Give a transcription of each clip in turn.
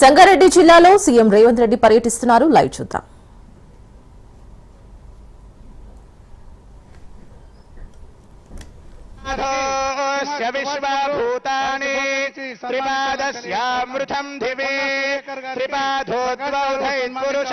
సంగారెడ్డి జిల్లాలో సీఎం రేవంత్ రెడ్డి పర్యటిస్తున్నారు. లైవ్ చూద్దాం. విశ్వభూతాని దివే. దివి పురుష.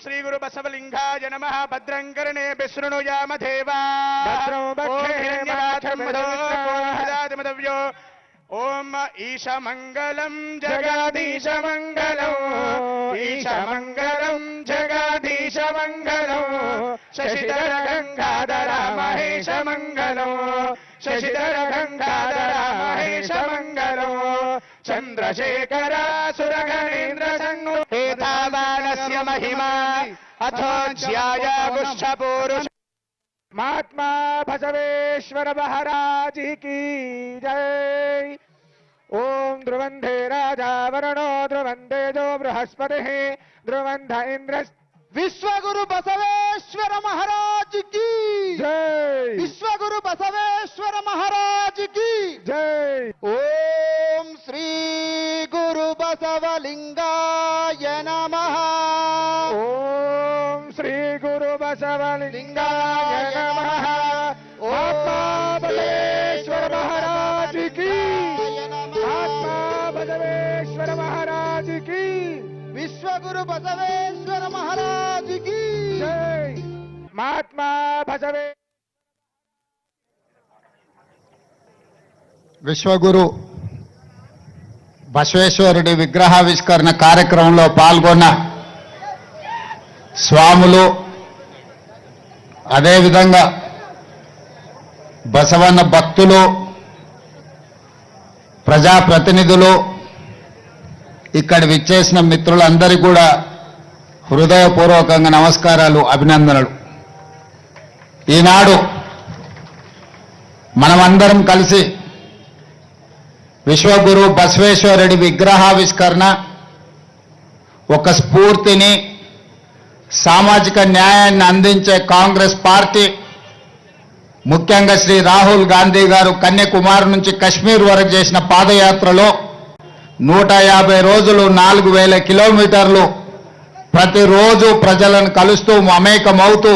శ్రీ గురు బసవలింగాయ నమ భద్రం కర్ణే విశృణుయామ దేవా భద్రం భక్షే మదవ్యో ఓం ఈశమంగళం జగదీశమంగళం ఈశమంగళం జగదీశమంగళం శశిధర గంగాధర మహేశ शशिधर गंगाधरा महेश शशिधरभङ्गाधर महेशमङ्गलो चन्द्रशेखरासुरगणेन्द्रसङ्गो एतावानस्य महिमा अथो ज्याय पुष्ठपूरुष महात्मा बसवेश्वर महाराज की जय। ओम ध्रुवंधे राजा वरुणो ध्रुवंधे जो बृहस्पति ध्रुवंध इंद्रस्त విశ్వగురు బసవేశ్వర మహారాజ్కి! జై! విశ్వగురు బసవేశ్వర మహారాజ్కి! జై! ఓం శ్రీ గురు బసవలింగాయ నమ! ఓం శ్రీ గురు బసవలింగాయ నమ! ఓ విశ్వగురు బసవేశ్వరుడి విగ్రహావిష్కరణ కార్యక్రమంలో పాల్గొన్న స్వాములు అదేవిధంగా బసవన్న భక్తులు ప్రజాప్రతినిధులు ఇక్కడ విచ్చేసిన మిత్రులందరికీ కూడా హృదయపూర్వకంగా నమస్కారాలు అభినందనలు. ఈనాడు మనమందరం కలిసి విశ్వగురు బసవేశ్వరుడి విగ్రహావిష్కరణ ఒక స్ఫూర్తిని సామాజిక న్యాయాన్ని అందించే కాంగ్రెస్ పార్టీ ముఖ్యంగా శ్రీ రాహుల్ గాంధీ గారు కన్యాకుమారి నుంచి కశ్మీర్ వరకు చేసిన పాదయాత్రలో నూట యాభై రోజులు నాలుగు వేల కిలోమీటర్లు ప్రతిరోజు ప్రజలను కలుస్తూ మమేకమవుతూ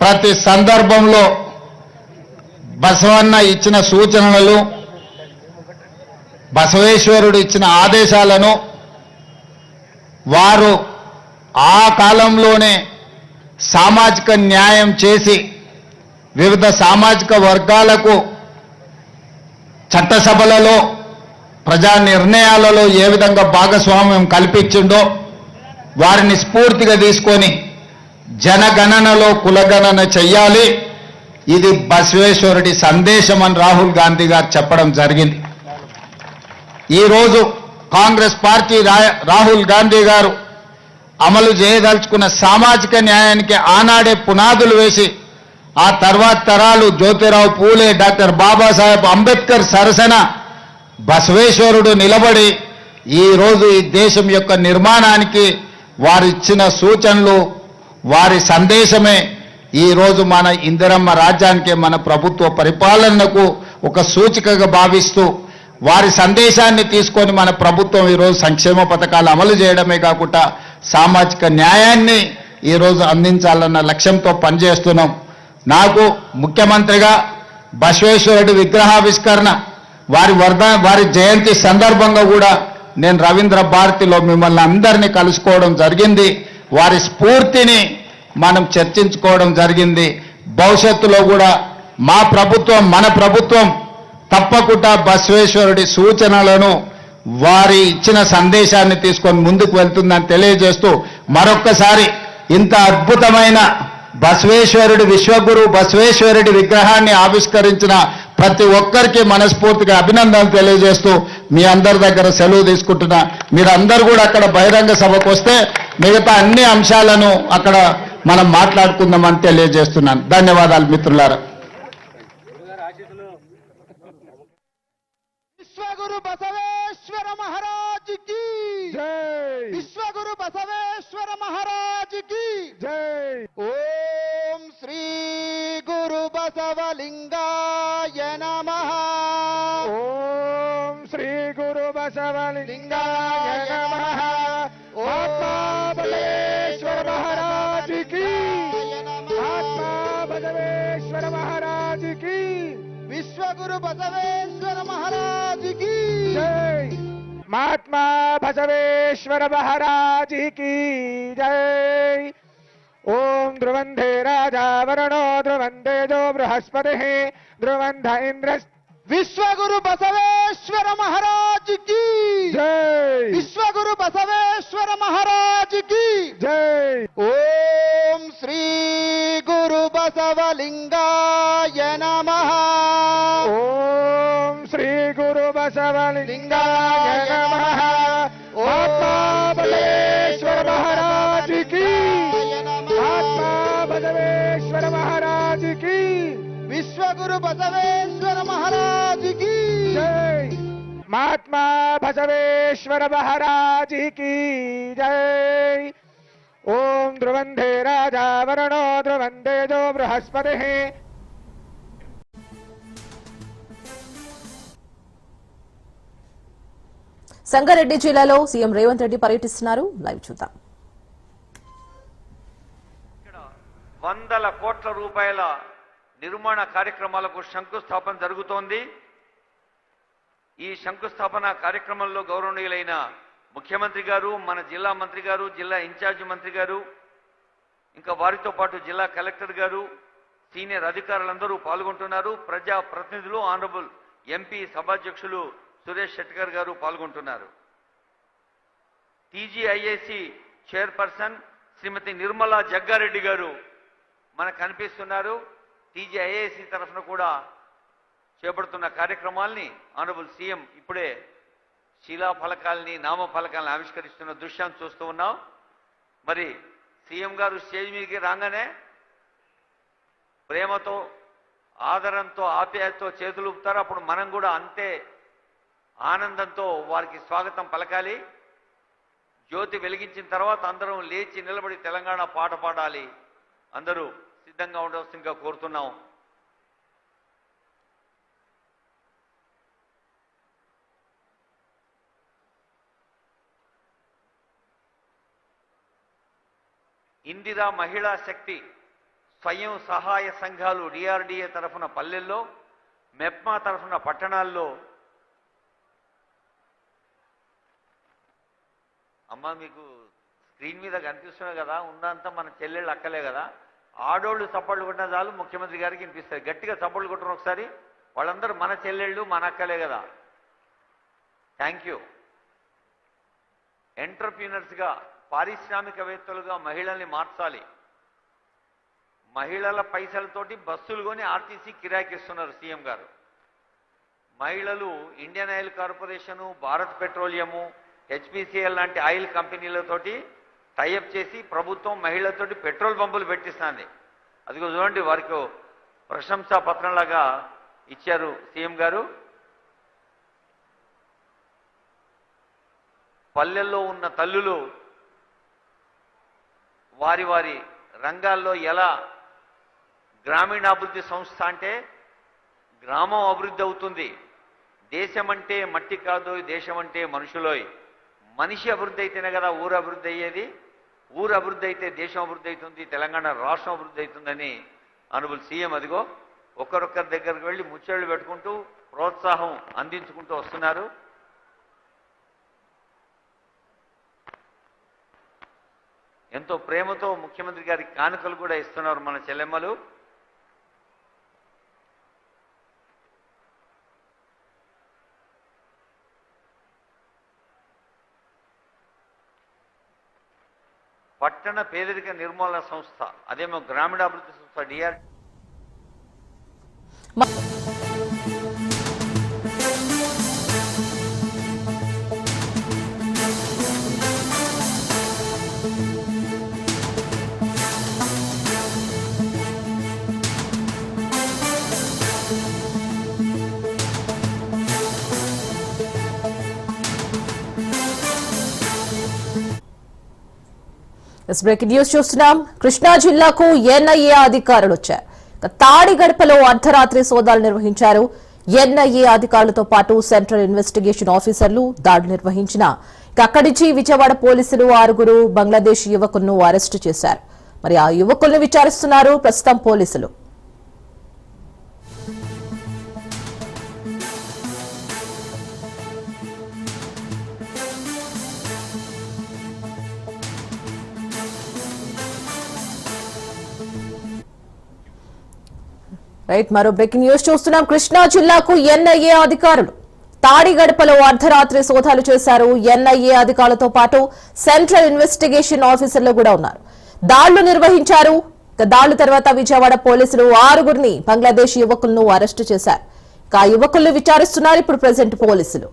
ప్రతి సందర్భంలో బసవన్న ఇచ్చిన సూచనలు బసవేశ్వరుడు ఇచ్చిన ఆదేశాలను వారు ఆ కాలంలోనే సామాజిక న్యాయం చేసి వివిధ సామాజిక వర్గాలకు చట్టసభలలో ప్రజా నిర్ణయాలలో ఏ విధంగా భాగస్వామ్యం కల్పించిండో వారిని స్ఫూర్తిగా తీసుకొని జనగణనలో కులగణన చెయ్యాలి. ఇది బసవేశ్వరుడి సందేశం అని రాహుల్ గాంధీ గారు చెప్పడం జరిగింది. ఈరోజు కాంగ్రెస్ పార్టీ రా- రాహుల్ గాంధీ గారు అమలు చేయదలుచుకున్న సామాజిక న్యాయానికి ఆనాడే పునాదులు వేసి ఆ తర్వాత తరాలు జ్యోతిరావు పూలే డాక్టర్ బాబాసాహెబ్ అంబేద్కర్ సరసన బసవేశ్వరుడు నిలబడి ఈరోజు ఈ దేశం యొక్క నిర్మాణానికి వారిచ్చిన సూచనలు వారి సందేశమే ఈరోజు మన ఇందిరమ్మ రాజ్యానికి మన ప్రభుత్వ పరిపాలనకు ఒక సూచికగా భావిస్తూ వారి సందేశాన్ని తీసుకొని మన ప్రభుత్వం ఈరోజు సంక్షేమ పథకాలు అమలు చేయడమే కాకుండా సామాజిక న్యాయాన్ని ఈరోజు అందించాలన్న లక్ష్యంతో పనిచేస్తున్నాం. నాకు ముఖ్యమంత్రిగా బసవేశ్వరుడి విగ్రహావిష్కరణ వారి వర్ధ వారి జయంతి సందర్భంగా కూడా నేను రవీంద్ర భారతిలో మిమ్మల్ని అందరినీ కలుసుకోవడం జరిగింది. వారి స్ఫూర్తిని మనం చర్చించుకోవడం జరిగింది. భవిష్యత్తులో కూడా మా ప్రభుత్వం మన ప్రభుత్వం తప్పకుండా బసవేశ్వరుడి సూచనలను వారి ఇచ్చిన సందేశాన్ని తీసుకొని ముందుకు వెళ్తుందని తెలియజేస్తూ మరొక్కసారి ఇంత అద్భుతమైన బసవేశ్వరుడి విశ్వగురు బసవేశ్వరుడి విగ్రహాన్ని ఆవిష్కరించిన ప్రతి ఒక్కరికి మనస్ఫూర్తిగా అభినందనలు తెలియజేస్తూ మీ అందరి దగ్గర సెలవు తీసుకుంటున్నా. మీరందరూ కూడా అక్కడ బహిరంగ సభకు వస్తే మిగతా అన్ని అంశాలను అక్కడ మనం మాట్లాడుకుందామని తెలియజేస్తున్నాను. ధన్యవాదాలు మిత్రులారా విశ్వగురు బసవేశ్వర మహారాజ్కి జై విశ్వగురు బసవేశ్వర మహారాజ్కి జై. ఓం శ్రీ గురు బసవలింగాయ నమః. ఓం శ్రీ గురు బసవలింగాయ నమః. ఆత్మా బసవేశ్వర మహారాజ్కి. ఆత్మా బసవేశ్వర మహారాజ్కి. విశ్వగురు బసవేశ్వర మహారాజ్కి. జై. మహాత్మా బసవేశ్వర మహారాజ్కి. జై. ఓం ధ్రువంధే రాజా వరుణో ధ్రువందే జో బృహస్పతి ధ్రువంధ ఇంద్ర విశ్వగురు బసవేశ్వర మహారాజ్కి జై విశ్వగురు బసవేశ్వర మహారాజ్కి జై ఓం శ్రీ గురు బసవలింగాయ నమః ఓం శ్రీ గురు బసవలింగాయ నమః బసవేశ్వర మహారాజ్కి జై ఓం ధ్రువంధే రాజా వరుణో ధ్రువందే జో బృహస్పతి సంగారెడ్డి జిల్లాలో సీఎం రేవంత్ రెడ్డి పర్యటిస్తున్నారు. లైవ్ చూద్దాం. ఇక్కడ వందల కోట్ల రూపాయల నిర్మాణ కార్యక్రమాలకు శంకుస్థాపన జరుగుతోంది. ఈ శంకుస్థాపన కార్యక్రమంలో గౌరవనీయులైన ముఖ్యమంత్రి గారు మన జిల్లా మంత్రి గారు జిల్లా ఇన్ఛార్జి మంత్రి గారు ఇంకా వారితో పాటు జిల్లా కలెక్టర్ గారు సీనియర్ అధికారులందరూ పాల్గొంటున్నారు. ప్రజా ప్రతినిధులు ఆనరబుల్ ఎంపీ సభాధ్యక్షులు సురేష్ షెట్కర్ గారు పాల్గొంటున్నారు. టీజీఐఏసి చైర్పర్సన్ శ్రీమతి నిర్మలా జగ్గారెడ్డి గారు మనకు కనిపిస్తున్నారు. టీజీఐఏసి తరఫున కూడా చేపడుతున్న కార్యక్రమాల్ని ఆనరబుల్ సీఎం ఇప్పుడే శిలా ఫలకాల్ని నామ ఫలకాలను ఆవిష్కరిస్తున్న దృశ్యాన్ని చూస్తూ ఉన్నాం. మరి సీఎం గారు స్టేజ్ మీదకి రాగానే ప్రేమతో ఆదరంతో ఆప్యాయతతో చేతులు ఊపుతారు. అప్పుడు మనం కూడా అంతే ఆనందంతో వారికి స్వాగతం పలకాలి. జ్యోతి వెలిగించిన తర్వాత అందరం లేచి నిలబడి తెలంగాణ పాట పాడాలి. అందరూ సిద్ధంగా ఉండవలసిందిగా కోరుతున్నాం. ఇందిరా మహిళా శక్తి స్వయం సహాయ సంఘాలు డిఆర్డిఏ తరఫున పల్లెల్లో మెప్మా తరఫున పట్టణాల్లో. అమ్మ మీకు స్క్రీన్ మీద కనిపిస్తున్నారు కదా ఉన్నంత మన చెల్లెళ్ళు అక్కలే కదా. ఆడోళ్ళు చప్పట్లు కొట్టిన చాలు ముఖ్యమంత్రి గారికి వినిపిస్తారు గట్టిగా చప్పట్లు కొట్టరు ఒకసారి. వాళ్ళందరూ మన చెల్లెళ్ళు మన అక్కలే కదా. థ్యాంక్ యూ ఎంటర్ప్రీనర్స్గా పారిశ్రామికవేత్తలుగా మహిళల్ని మార్చాలి. మహిళల పైసలతోటి బస్సులు కొని ఆర్టీసీ కిరాయికిస్తున్నారు సీఎం గారు. మహిళలు Indian oil corporation Bharat petroleum HPCL లాంటి ఆయిల్ కంపెనీలతోటి టైఅప్ చేసి ప్రభుత్వం మహిళలతోటి పెట్రోల్ పంపులు పెట్టిస్తుంది. అదిగో చూడండి వారికి ప్రశంసా పత్రంలాగా ఇచ్చారు సీఎం గారు. పల్లెల్లో ఉన్న తల్లులు వారి వారి రంగాల్లో ఎలా గ్రామీణాభివృద్ధి సంస్థ అంటే గ్రామం అభివృద్ధి అవుతుంది. దేశం అంటే మట్టి కాదు దేశం అంటే మనుషులోయ్. మనిషి అభివృద్ధి అయితేనే కదా ఊరు అభివృద్ధి అయ్యేది. ఊరు అభివృద్ధి అయితే దేశం అభివృద్ధి అవుతుంది తెలంగాణ రాష్ట్రం అభివృద్ధి అవుతుందని అనుబుల్ సీఎం అదిగో ఒకరొక్కరి దగ్గరికి వెళ్ళి ముచ్చళ్ళు పెట్టుకుంటూ ప్రోత్సాహం అందించుకుంటూ వస్తున్నారు. ఎంతో ప్రేమతో ముఖ్యమంత్రి గారి కానుకలు కూడా ఇస్తున్నారు మన చెల్లెమ్మలు. పట్టణ పేదరిక నిర్మూలన సంస్థ అదేమో గ్రామీణాభివృద్ధి సంస్థ డిఆర్ బ్రేకింగ్ న్యూస్ చూస్తున్నాం. కృష్ణా జిల్లాకు ఎన్ఐఏ అధికారులు వచ్చారు. తాడిగడపలో తాడి గడపలో అర్ధరాత్రి సోదాలు నిర్వహించారు. ఎన్ఐఏ అధికారులతో పాటు సెంట్రల్ ఇన్వెస్టిగేషన్ ఆఫీసర్లు దాడి నిర్వహించిన. అక్కడి నుంచి విజయవాడ పోలీసులు ఆరుగురు బంగ్లాదేశ్ యువకులను అరెస్టు చేశారు. మరి ఆ యువకులను విచారిస్తున్నారు ప్రస్తుతం పోలీసులు. రైట్ మరో బ్రేకింగ్ న్యూస్ చూస్తున్నాం. కృష్ణా జిల్లాకు ఎన్ఐఏ అధికారులు తాడిగడపలో అర్ధరాత్రి సోదాలు చేశారు. ఎన్ఐఏ అధికారులతో పాటు సెంట్రల్ ఇన్వెస్టిగేషన్ ఆఫీసర్లు కూడా ఉన్నారు. దాళ్ళు నిర్వహించారు. దాళ్ళు తర్వాత విజయవాడ పోలీసులు ఆరుగురిని బంగ్లాదేశ్ యువకులను అరెస్టు చేశారు. ఇక ఆ యువకులను విచారిస్తున్నారు ఇప్పుడు ప్రజెంట్ పోలీసులు.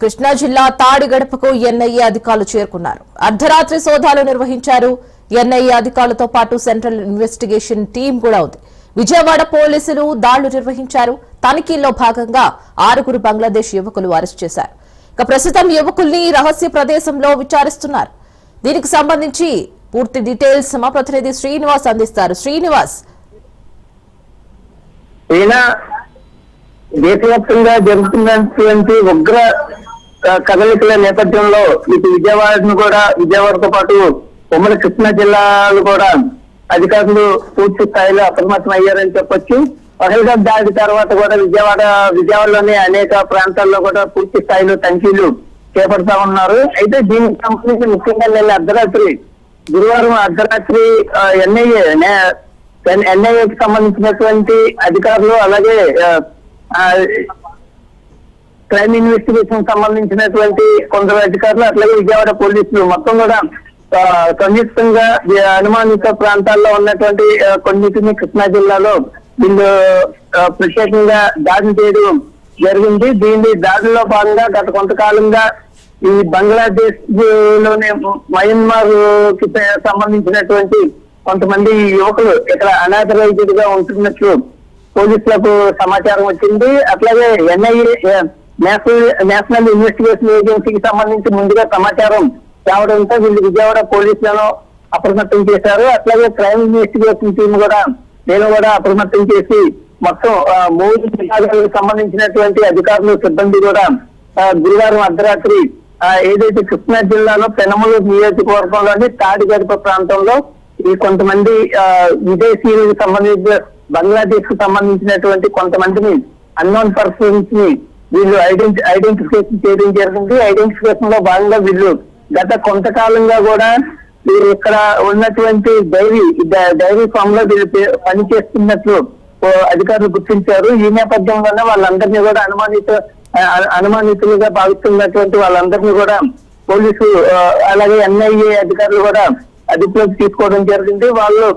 కృష్ణా జిల్లా తాడిగడపకు ఎన్ఐఏ అధికారులు చేరుకున్నారు. అర్ధరాత్రి సోదాలు నిర్వహించారు. ఎన్ఐఏ అధికారులతో పాటు సెంట్రల్ ఇన్వెస్టిగేషన్ టీం కూడా ఉంది. విజయవాడ పోలీసులు దాళ్ళు నిర్వహించారు. తనిఖీల్లో భాగంగా ఆరుగురు బంగ్లాదేశ్ యువకులు అరెస్ట్ చేశారు. ఇక ప్రస్తుతం యువకుల్ని రహస్య ప్రదేశంలో విచారిస్తున్నారు. దీనికి సంబంధించి పూర్తి డీటెయిల్స్ మా ప్రతినిధి శ్రీనివాస్ అందిస్తారు. శ్రీనివాస్. దేశవ్యాప్తంగా జరుగుతున్నటువంటి ఉగ్ర కదలికల నేపథ్యంలో ఇటు విజయవాడను కూడా విజయవాడతో పాటు ఉమ్మడి కృష్ణా జిల్లాలు కూడా అధికారులు పూర్తి స్థాయిలో అప్రమత్తం అయ్యారని చెప్పొచ్చు. పహల్గాం దాడి తర్వాత కూడా విజయవాడ విజయవాడలోని అనేక ప్రాంతాల్లో కూడా పూర్తి స్థాయిలో తనిఖీలు చేపడతా ఉన్నారు. అయితే దీనికి సంబంధించి ముఖ్యంగా నిన్న అర్ధరాత్రి గురువారం అర్ధరాత్రి ఎన్ఐఏ ఎన్ఐఏకి సంబంధించినటువంటి అధికారులు అలాగే క్రైమ్ ఇన్వెస్టిగేషన్ సంబంధించినటువంటి కొందరు అధికారులు అట్లాగే విజయవాడ పోలీసులు మొత్తం కూడా సంయుక్తంగా అనుమానిత ప్రాంతాల్లో ఉన్నటువంటి కొన్నిటిని కృష్ణా జిల్లాలో వీళ్ళు ప్రత్యేకంగా దాడి చేయడం జరిగింది. దీని దాడిలో భాగంగా గత కొంతకాలంగా ఈ బంగ్లాదేశ్లోనే మయన్మార్కి సంబంధించినటువంటి కొంతమంది యువకులు ఇక్కడ అనాథరైజ్డ్గా ఉంటున్నట్లు పోలీసులకు సమాచారం వచ్చింది. అట్లాగే ఎన్ఐఏ నేషనల్ నేషనల్ ఇన్వెస్టిగేషన్ ఏజెన్సీకి సంబంధించి ముందుగా సమాచారం తేవడంతో వీళ్ళు విజయవాడ పోలీసులను అప్రమత్తం చేశారు. అట్లాగే క్రైమ్ ఇన్వెస్టిగేషన్ టీం కూడా నేను కూడా అప్రమత్తం చేసి మొత్తం ఆ, మూడు విభాగాలకు సంబంధించినటువంటి అధికారులు సిబ్బంది కూడా గురువారం అర్ధరాత్రి ఏదైతే కృష్ణా జిల్లాలో పెనమలూరు నియోజకవర్గంలోని తాడిగడప ప్రాంతంలో ఈ కొంతమంది ఆ, విదేశీయులకు సంబంధించిన బంగ్లాదేశ్కు సంబంధించినటువంటి కొంతమందిని అన్నోన్ పర్సన్స్ని వీళ్ళు ఐడెంటి ఐడెంటిఫికేషన్ చేయడం జరిగింది. ఐడెంటిఫికేషన్లో భాగంగా వీళ్ళు గత కొంతకాలంగా కూడా వీరు ఇక్కడ ఉన్నటువంటి డైరీ డైరీ ఫామ్లో వీళ్ళు పని పనిచేస్తున్నట్లు అధికారులు గుర్తించారు. ఈ నేపథ్యంలోనే వాళ్ళందరినీ కూడా అనుమానిత అనుమానితులుగా భావిస్తున్నటువంటి వాళ్ళందరినీ కూడా పోలీసు అలాగే ఎన్ఐఏ అధికారులు కూడా అదుపులోకి తీసుకోవడం జరిగింది. వాళ్ళు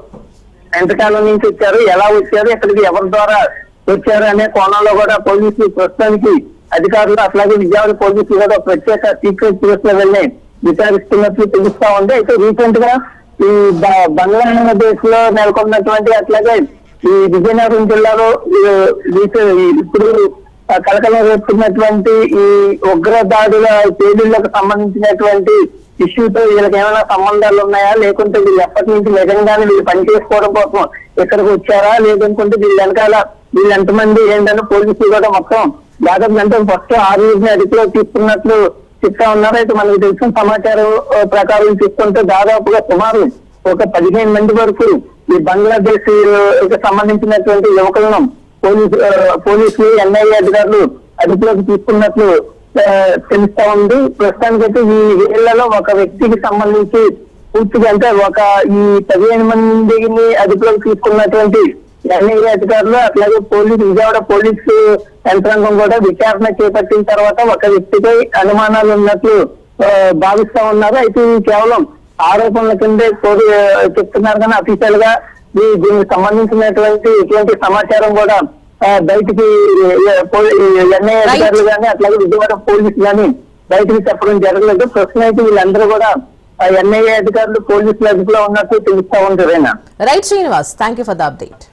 ఎంతకాలం నుంచి వచ్చారు ఎలా వచ్చారు ఇక్కడికి ఎవరి ద్వారా వచ్చారు అనే కోణంలో కూడా పోలీసులు ప్రస్తుతానికి అధికారులు అట్లాగే విజయవాడ పోలీసులు కూడా ప్రత్యేక సీక్రెట్ కేసులో వెళ్ళి విచారిస్తున్నట్లు తెలుస్తా ఉంది. అయితే రీసెంట్గా ఈ బంగ్లాదేశ్లో నెలకొన్నటువంటి అట్లాగే ఈ విజయనగరం జిల్లాలో ఇప్పుడు కలకల కలకలం రేపుతున్నటువంటి ఈ ఉగ్ర దాడుల పేలుళ్ళకు సంబంధించినటువంటి ఇష్యూతో వీళ్ళకి ఏమైనా సంబంధాలు ఉన్నాయా? లేకుంటే వీళ్ళు ఎప్పటి నుంచి నిజంగానే వీళ్ళు పనిచేసుకోవడం కోసం ఇక్కడికి వచ్చారా? లేదనుకుంటే వీళ్ళ వెనకాల వీళ్ళు ఎంతమంది ఏంటంటే పోలీసులు కూడా మొత్తం దాదాపు అంటే ఫస్ట్ ఆరుగురిని అదుపులో తీసుకున్నట్లు చెప్తా ఉన్నారు. అయితే మనకు తెలిసిన సమాచారం ప్రకారం చూసుకుంటే దాదాపుగా సుమారు ఒక పదిహేను మంది వరకు ఈ బంగ్లాదేశ్ సంబంధించినటువంటి యువకులను పోలీసు పోలీసులు ఎన్ఐఏ అధికారులు అదుపులోకి తీసుకున్నట్లు తెలుస్తా ఉంది. ప్రస్తుతానికైతే ఈ వీళ్ళలో ఒక వ్యక్తికి సంబంధించి పూర్తిగా అంటే ఒక ఈ పదిహేను మందిని అదుపులోకి తీసుకున్నటువంటి ఎన్ఐఏ అధికారులు అట్లాగే పోలీసు విజయవాడ పోలీసు యంత్రాంగం కూడా విచారణ చేపట్టిన తర్వాత ఒక వ్యక్తిపై అనుమానాలు ఉన్నట్లు భావిస్తా ఉన్నారు. అయితే ఇది కేవలం ఆరోపణల కిందే కోరి చెప్తున్నారు. కానీ అఫీషియల్గా దీనికి సంబంధించినటువంటి ఎటువంటి సమాచారం కూడా బయటికి ఎన్ఐ అధికారులు కానీ అట్లాగే విజయవాడ పోలీసు కానీ బయటికి చెప్పడం జరగలేదు. ప్రస్తుతం అయితే వీళ్ళందరూ కూడా ఎన్ఐఏ అధికారులు పోలీసుల అదుపులో ఉన్నట్టు తెలుస్తా ఉంది రేనా right Srinivas thank you for the update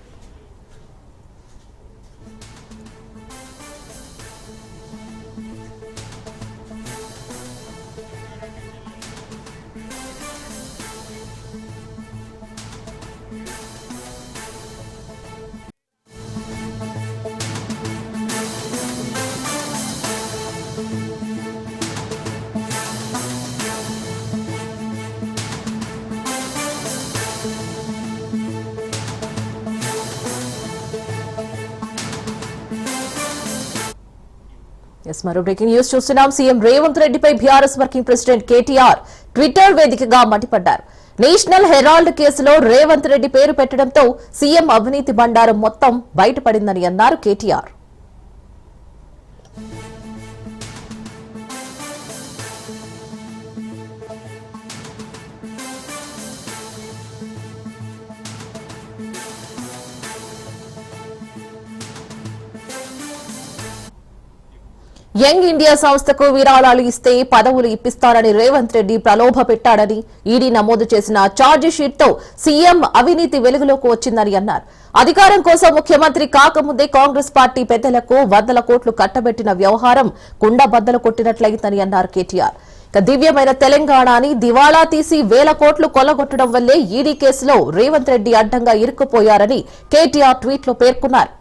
yes మరో బ్రేకింగ్ న్యూస్ చూస్తున్నాం. సీఎం రేవంత్ రెడ్డిపై BRS working president KTR twitter వేదికగా మండిపడ్డారు. నేషనల్ హెరాల్డ్ కేసులో రేవంత్ రెడ్డి పేరు పెట్టడంతో సీఎం అవినీతి బండారం మొత్తం బయటపడిందని అన్నారు కేటీఆర్. యంగ్ ఇండియా సంస్థకు విరాళాలు ఇస్తే పదవులు ఇప్పిస్తారని రేవంత్ రెడ్డి ప్రలోభ పెట్టాడని ఈడీ నమోదు చేసిన ఛార్జ్ షీట్తో సీఎం అవినీతి వెలుగులోకి వచ్చిందని అన్నారు. అధికారం కోసం ముఖ్యమంత్రి కాకముందే కాంగ్రెస్ పార్టీ పెద్దలకు వందల కోట్లు కట్టబెట్టిన వ్యవహారం కుండబద్దలు కొట్టినట్లయిందని అన్నారు కేటీఆర్. ఇక దివ్యమైన తెలంగాణని దివాళా తీసి వేల కోట్లు కొల్లగొట్టడం వల్లే ఈడీ కేసులో రేవంత్ రెడ్డి అడ్డంగా ఇరుక్కుపోయారని కేటీఆర్ ట్వీట్లో పేర్కొన్నారు.